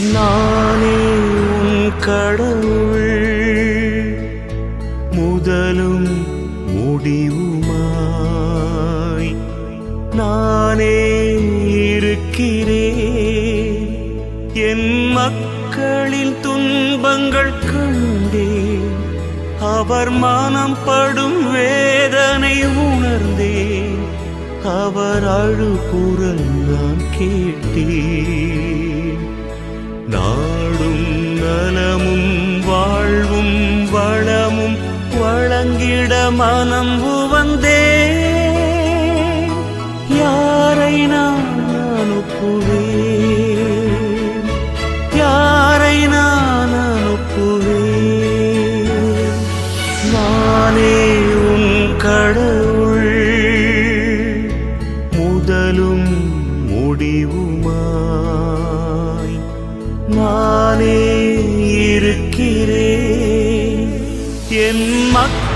நானே உன் கடவுள். முதலும் முடிவுமாய் நானே இருக்கிறேன். என் மக்களின் துன்பங்கள் கண்டேன். அவர் மானம் படும் வேதனை உணர்ந்தேன். அவர் அழுகுரல் நான் கேட்டேன். நாடும் நலமும் வாழ்வும் வளமும் வழங்கிட மனம் உவந்தே யாரை நான் அனுப்புவேன்? யாரை நான் அனுப்புவேன்? நானே உன் கடவுள். முதலும் முடிவுமாய் நானே இருக்கிறேன். என் மக்கள்